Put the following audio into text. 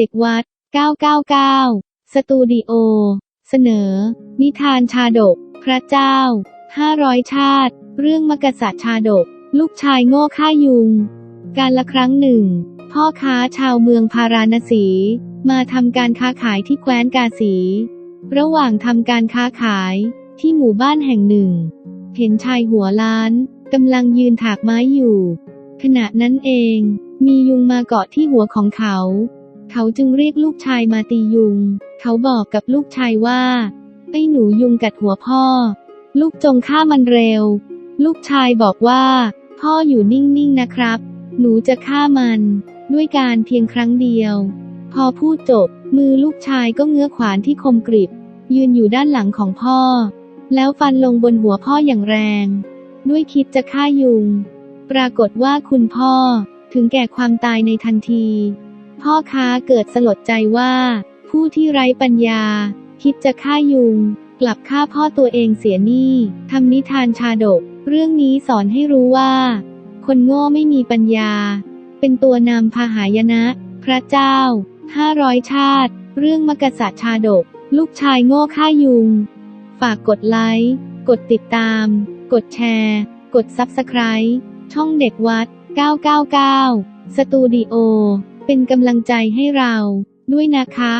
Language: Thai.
เด็กวัด 999 สตูดิโอ เสนอ นิทานชาดก พระเจ้า 500 ชาติ เรื่องมกษัตริย์ชาดก ลูกชายโง่ฆ่ายุง การละครั้งหนึ่ง พ่อค้าชาวเมืองพาราณสี มาทำการค้าขายที่แคว้นกาสี ระหว่างทำการค้าขายที่หมู่บ้านแห่งหนึ่ง เห็นชายหัวล้านกำลังยืนถากไม้อยู่ ขณะนั้นเอง มียุงมาเกาะที่หัวของเขา เขาจึงเรียกลูกชายมาตียุง เขาบอกกับลูกชายว่า ไอ้หนูยุงกัดหัวพ่อ ลูกจงฆ่ามันเร็ว ลูกชายบอกว่า พ่ออยู่นิ่งๆนะครับ หนูจะฆ่ามัน ด้วยการเพียงครั้งเดียว พอพูดจบ มือลูกชายก็เงื้อขวานที่คมกริบ ยืนอยู่ด้านหลังของพ่อ แล้วฟันลงบนหัวพ่ออย่างแรง ด้วยคิดจะฆ่ายุง ปรากฏว่าคุณพ่อถึงแก่ความตายในทันที พ่อค้าเกิดสลดใจว่า ผู้ที่ไร้ปัญญา คิดจะฆ่ายุง กลับฆ่าพ่อตัวเองเสียนี่ทำนิทานชาดก เรื่องนี้สอนให้รู้ว่า คนโง่ไม่มีปัญญา เป็นตัวนำพาหายนะ พระเจ้าห้าร้อยชาติ เรื่องมกษัตริย์ชาดก ลูกชายโง่ฆ่ายุง ฝากกดไลค์ กดติดตาม กดแชร์ กด Subscribe ช่องเด็กวัด 999 สตูดิโอ เป็นกำลังใจให้เราด้วยนะคะ